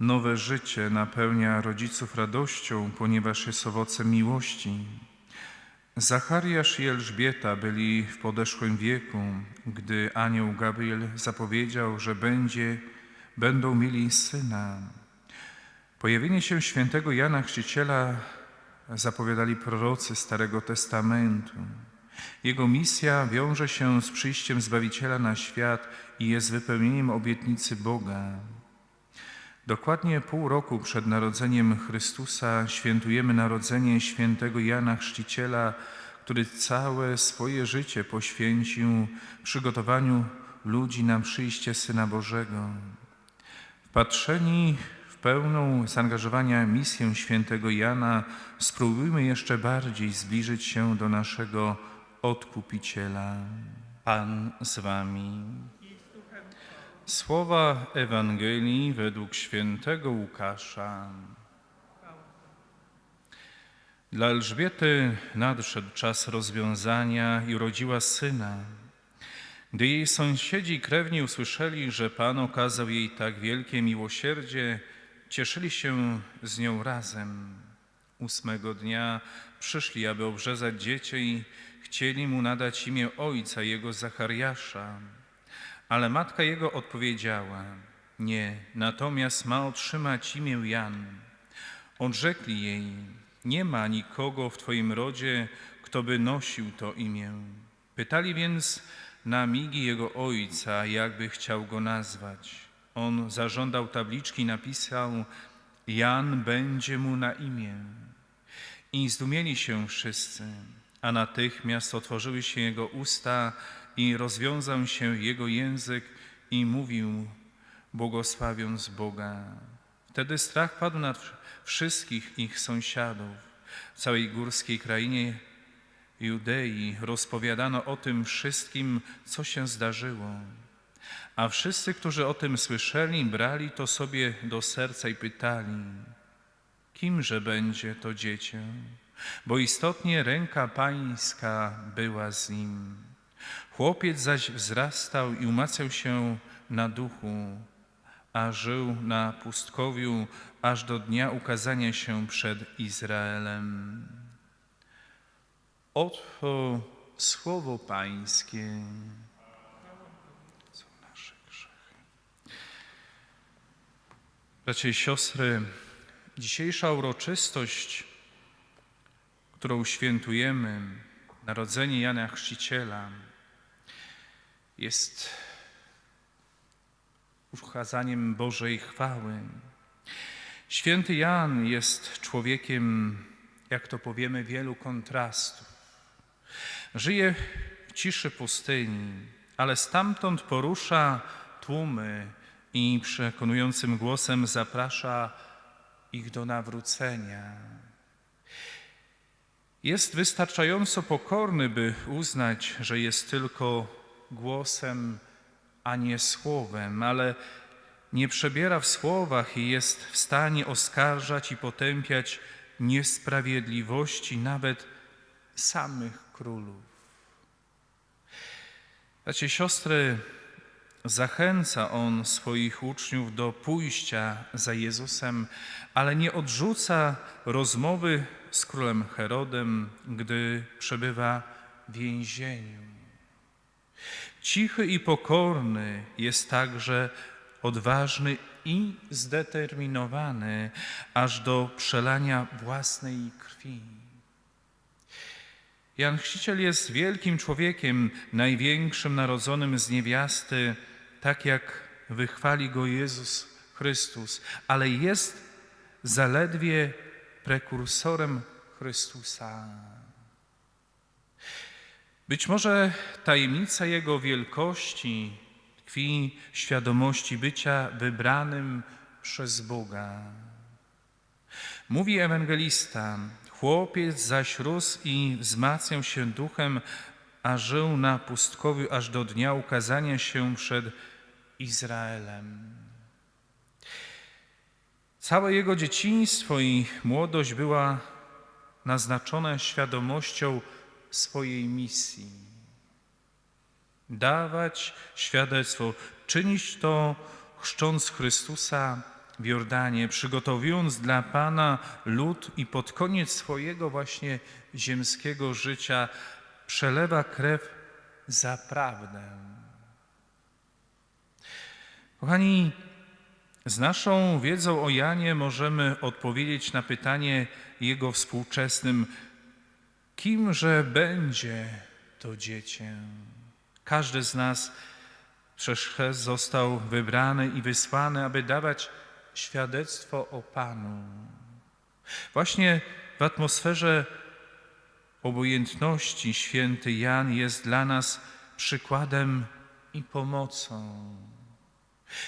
Nowe życie napełnia rodziców radością, ponieważ jest owocem miłości. Zachariasz i Elżbieta byli w podeszłym wieku, gdy anioł Gabriel zapowiedział, że będzie, będą mieli syna. Pojawienie się świętego Jana Chrzciciela zapowiadali prorocy Starego Testamentu. Jego misja wiąże się z przyjściem Zbawiciela na świat i jest wypełnieniem obietnicy Boga. Dokładnie pół roku przed narodzeniem Chrystusa świętujemy narodzenie świętego Jana Chrzciciela, który całe swoje życie poświęcił przygotowaniu ludzi na przyjście Syna Bożego. Wpatrzeni w pełną zaangażowania misję świętego Jana, spróbujmy jeszcze bardziej zbliżyć się do naszego Odkupiciela. Pan z wami. Słowa Ewangelii według świętego Łukasza. Dla Elżbiety nadszedł czas rozwiązania i urodziła syna. Gdy jej sąsiedzi i krewni usłyszeli, że Pan okazał jej tak wielkie miłosierdzie, cieszyli się z nią razem. Ósmego dnia przyszli, aby obrzezać dziecię i chcieli mu nadać imię ojca jego Zachariasza. Ale matka jego odpowiedziała: Nie, natomiast ma otrzymać imię Jan. Odrzekli jej: Nie ma nikogo w twoim rodzie, kto by nosił to imię. Pytali więc na migi jego ojca, jakby chciał go nazwać. On zażądał tabliczki i napisał: Jan będzie mu na imię. I zdumieli się wszyscy, a natychmiast otworzyły się jego usta i rozwiązał się jego język i mówił, błogosławiąc Boga. Wtedy strach padł na wszystkich ich sąsiadów. W całej górskiej krainie Judei rozpowiadano o tym wszystkim, co się zdarzyło. A wszyscy, którzy o tym słyszeli, brali to sobie do serca i pytali, kimże będzie to dziecię? Bo istotnie ręka pańska była z nim. Chłopiec zaś wzrastał i umacał się na duchu, a żył na pustkowiu aż do dnia ukazania się przed Izraelem. Oto słowo Pańskie. Są nasze grzechy. Bracia i siostry, dzisiejsza uroczystość, którą świętujemy, narodzenie Jana Chrzciciela, jest ukazaniem Bożej chwały. Święty Jan jest człowiekiem, jak to powiemy, wielu kontrastów. Żyje w ciszy pustyni, ale stamtąd porusza tłumy i przekonującym głosem zaprasza ich do nawrócenia. Jest wystarczająco pokorny, by uznać, że jest tylko głosem, a nie słowem, ale nie przebiera w słowach i jest w stanie oskarżać i potępiać niesprawiedliwości nawet samych królów. Bracie, siostry, zachęca on swoich uczniów do pójścia za Jezusem, ale nie odrzuca rozmowy z królem Herodem, gdy przebywa w więzieniu. Cichy i pokorny jest także odważny i zdeterminowany aż do przelania własnej krwi. Jan Chrzciciel jest wielkim człowiekiem, największym narodzonym z niewiasty, tak jak wychwali go Jezus Chrystus, ale jest zaledwie prekursorem Chrystusa. Być może tajemnica Jego wielkości tkwi w świadomości bycia wybranym przez Boga. Mówi ewangelista, chłopiec zaś rósł i wzmacniał się duchem, a żył na pustkowiu aż do dnia ukazania się przed Izraelem. Całe jego dzieciństwo i młodość była naznaczona świadomością swojej misji. Dawać świadectwo, czynić to chrzcząc Chrystusa w Jordanie, przygotowując dla Pana lud i pod koniec swojego właśnie ziemskiego życia przelewa krew za prawdę. Kochani, z naszą wiedzą o Janie możemy odpowiedzieć na pytanie jego współczesnym, kimże będzie to dziecię? Każdy z nas przez został wybrany i wysłany, aby dawać świadectwo o Panu. Właśnie w atmosferze obojętności święty Jan jest dla nas przykładem i pomocą.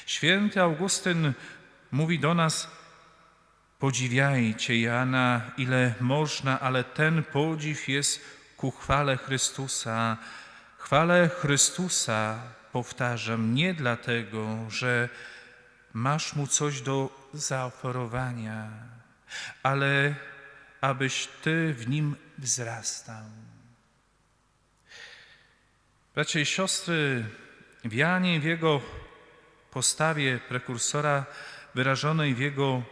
Święty Augustyn mówi do nas: Podziwiajcie Jana, ile można, ale ten podziw jest ku chwale Chrystusa. Chwale Chrystusa, powtarzam, nie dlatego, że masz mu coś do zaoferowania, ale abyś ty w nim wzrastał. Bracia i siostry, w Janie, w jego postawie prekursora wyrażonej w jego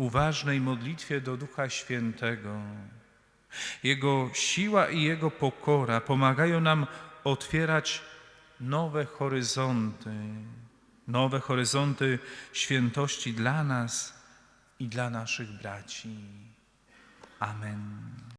uważnej modlitwie do Ducha Świętego, jego siła i jego pokora pomagają nam otwierać nowe horyzonty, nowe horyzonty świętości dla nas i dla naszych braci. Amen.